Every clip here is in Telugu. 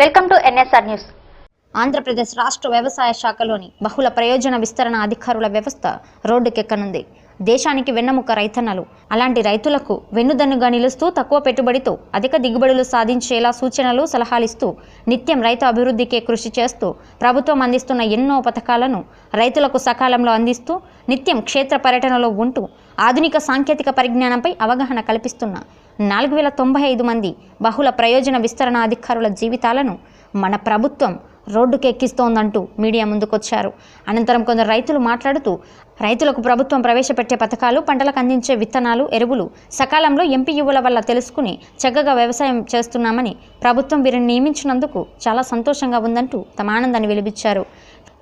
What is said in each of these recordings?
Welcome to NSR news. Andhra Pradesh రాష్ట్ర వ్యవసాయ శాఖలోని బహుళ ప్రయోజన విస్తరణ అధికారుల వ్యవస్థ రోడ్డుకెక్కనుంది. దేశానికి వెన్నముక రైతన్నలు. అలాంటి రైతులకు వెన్నుదన్నుగా నిలుస్తూ తక్కువ పెట్టుబడితో అధిక దిగుబడులు సాధించేలా సూచనలు సలహాలిస్తూ నిత్యం రైతు అభివృద్ధికే కృషి చేస్తూ ప్రభుత్వం అందిస్తున్న ఎన్నో పథకాలను రైతులకు సకాలంలో అందిస్తూ నిత్యం క్షేత్ర పర్యటనలో ఉంటూ ఆధునిక సాంకేతిక పరిజ్ఞానంపై అవగాహన కల్పిస్తున్న నాలుగు వేల తొంభై ఐదు మంది బహుళ ప్రయోజన విస్తరణ అధికారుల జీవితాలను మన ప్రభుత్వం రోడ్డుకు ఎక్కిస్తోందంటూ మీడియా ముందుకొచ్చారు. అనంతరం కొందరు రైతులు మాట్లాడుతూ రైతులకు ప్రభుత్వం ప్రవేశపెట్టే పథకాలు పంటలకు అందించే విత్తనాలు ఎరువులు సకాలంలో ఎంపీఈవుల వల్ల తెలుసుకుని చక్కగా వ్యవసాయం చేస్తున్నామని ప్రభుత్వం వీరిని నియమించినందుకు చాలా సంతోషంగా ఉందంటూ తమ ఆనందాన్ని వెలిబిచ్చారు.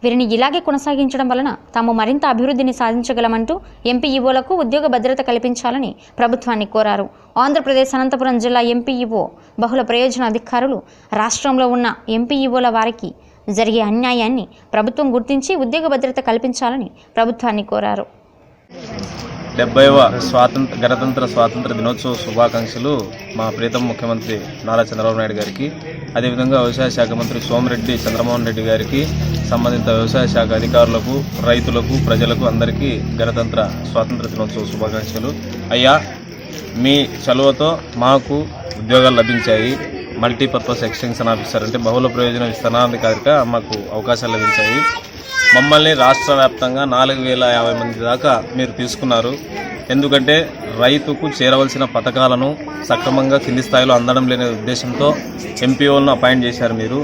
వీరిని ఇలాగే కొనసాగించడం వలన తాము మరింత అభివృద్ధిని సాధించగలమంటూ ఎంపీఈఓలకు ఉద్యోగ భద్రత కల్పించాలని ప్రభుత్వాన్ని కోరారు. ఆంధ్రప్రదేశ్ అనంతపురం జిల్లా ఎంపీఈఓ బహుళ ప్రయోజన అధికారులు రాష్ట్రంలో ఉన్న ఎంపీఈఓల వారికి జరిగే అన్యాయాన్ని ప్రభుత్వం గుర్తించి ఉద్యోగ భద్రత కల్పించాలని ప్రభుత్వాన్ని కోరారు. డెబ్బైవ స్వాతంత్ర గణతంత్ర స్వాతంత్ర దినోత్సవ శుభాకాంక్షలు మా ప్రీతం ముఖ్యమంత్రి నారా చంద్రబాబు నాయుడు గారికి. అదేవిధంగా వ్యవసాయ శాఖ మంత్రి సోమిరెడ్డి చంద్రమోహన్ రెడ్డి గారికి సంబంధిత వ్యవసాయ శాఖ అధికారులకు రైతులకు ప్రజలకు అందరికీ గణతంత్ర స్వాతంత్ర దినోత్సవ శుభాకాంక్షలు. అయ్యా మీ చలువతో మాకు ఉద్యోగాలు లభించాయి. మల్టీపర్పస్ ఎక్స్టెన్షన్ ఆఫీసర్ అంటే బహుళ ప్రయోజన విస్తరణాధికారిగా మాకు అవకాశాలు లభించాయి. మమ్మల్ని రాష్ట్ర వ్యాప్తంగా నాలుగు వేల యాభై మంది దాకా మీరు తీసుకున్నారు. ఎందుకంటే రైతుకు చేరవలసిన పథకాలను సక్రమంగా కింది స్థాయిలో అందడం లేని ఉద్దేశంతో ఎంపీఓలను అపాయింట్ చేశారు మీరు.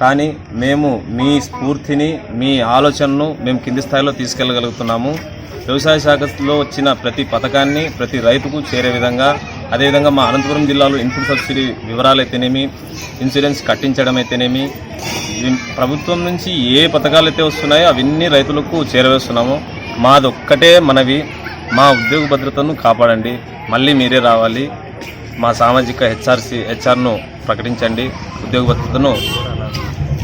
కానీ మేము మీ స్ఫూర్తిని మీ ఆలోచనను మేము కింది స్థాయిలో తీసుకెళ్ళగలుగుతున్నాము. వ్యవసాయ శాఖలో వచ్చిన ప్రతి పథకాన్ని ప్రతి రైతుకు చేరే విధంగా అదేవిధంగా మా అనంతపురం జిల్లాలో ఇన్పుట్ సబ్సిడీ వివరాలు అయితేనేమి ఇన్సూరెన్స్ కట్టించడం అయితేనేమి ప్రభుత్వం నుంచి ఏ పథకాలు అయితే వస్తున్నాయో అవన్నీ రైతులకు చేరవేస్తున్నాము. మాదొక్కటే మనవి మా ఉద్యోగ భద్రతను కాపాడండి. మళ్ళీ మీరే రావాలి. మా సామాజిక హెచ్ఆర్సి హెచ్ఆర్ను ప్రకటించండి. ఉద్యోగ భద్రతను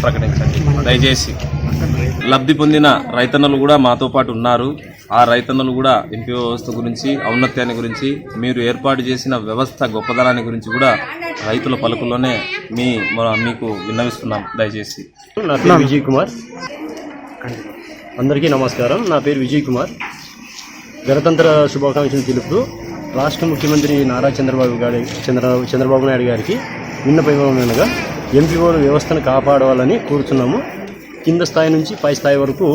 ప్రకటించండి. దయచేసి లబ్ధి పొందిన రైతన్నలు కూడా మాతో పాటు ఉన్నారు. ఆ రైతన్నలు కూడా ఎంపీఓ వ్యవస్థ గురించి ఔన్నత్యాన్ని గురించి మీరు ఏర్పాటు చేసిన వ్యవస్థ గొప్పదనాన్ని గురించి కూడా రైతుల పలుకుల్లోనే మీ మీకు విన్నవిస్తున్నాం. దయచేసి. నా పేరు విజయ్ కుమార్. అందరికీ నమస్కారం. నా పేరు విజయ్ కుమార్. గణతంత్ర శుభాకాంక్షలు తెలుపుతూ రాష్ట్ర ముఖ్యమంత్రి నారా చంద్రబాబు గారి చంద్ర చంద్రబాబు నాయుడు గారికి విన్నపమనగా ఎంపీఓల వ్యవస్థను కాపాడాలని కోరుతున్నాము కింద స్థాయి నుంచి పై స్థాయి వరకు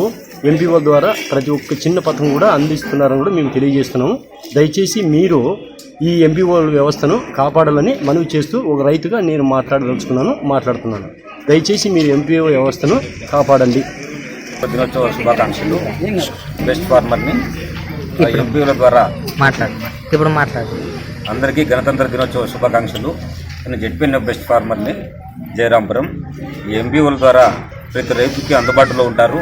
ఎంపీఓ ద్వారా ప్రతి ఒక్క చిన్న పథకం కూడా అందిస్తున్నారని కూడా మేము తెలియజేస్తున్నాము. దయచేసి మీరు ఈ ఎంపీఓ వ్యవస్థను కాపాడాలని మనవి చేస్తూ ఒక రైతుగా నేను మాట్లాడదలుచుకున్నాను మాట్లాడుతున్నాను. దయచేసి మీరు ఎంపీఓ వ్యవస్థను కాపాడండి. దినోత్సవ శుభాకాంక్షలు. బెస్ట్ ఫార్మర్ని ఎంపీల ద్వారా మాట్లాడు. ఇప్పుడు మాట్లాడు. అందరికీ గణతంత్ర దినోత్సవ శుభాకాంక్షలు. నేను జెడ్పీఎన్ బెస్ట్ ఫార్మర్ని జయరాంపురం. ఈ ఎంపీఓల ద్వారా ప్రతి రైతుకి అందుబాటులో ఉంటారు.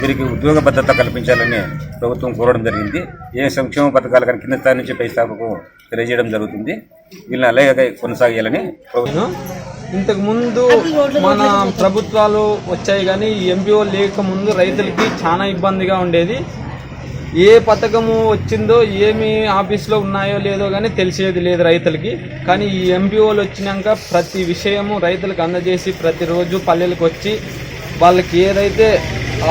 వీరికి ఉద్యోగ భద్రత కల్పించాలని ప్రభుత్వం కోరడం జరిగింది. ఏ సంక్షేమ పథకాలు కానీ కింద స్థాయి నుంచి పై స్థాయికు తెలియజేయడం జరుగుతుంది. వీళ్ళని అలాగే కొనసాగాలని ప్రభుత్వం ఇంతకుముందు మన ప్రభుత్వాలు వచ్చాయి కానీ ఎంపీఓ లేకముందు రైతులకి చాలా ఇబ్బందిగా ఉండేది. ఏ పథకము వచ్చిందో ఏమి ఆఫీస్లో ఉన్నాయో లేదో కానీ తెలిసేది లేదు రైతులకి. కానీ ఈ ఎంపీఓలు వచ్చినాక ప్రతి విషయము రైతులకు అందజేసి ప్రతిరోజు పల్లెలకు వచ్చి వాళ్ళకి ఏదైతే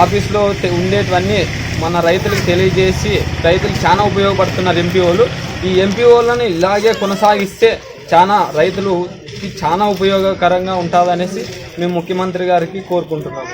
ఆఫీస్లో ఉండేటివన్నీ మన రైతులకు తెలియజేసి రైతులు చాలా ఉపయోగపడుతున్నారు ఎంపీఓలు ఈ ఎంపీఓలను ఇలాగే కొనసాగిస్తే చాలా రైతులు చాలా ఉపయోగకరంగా ఉంటుందనేసి మేము ముఖ్యమంత్రి గారికి కోరుకుంటున్నాము.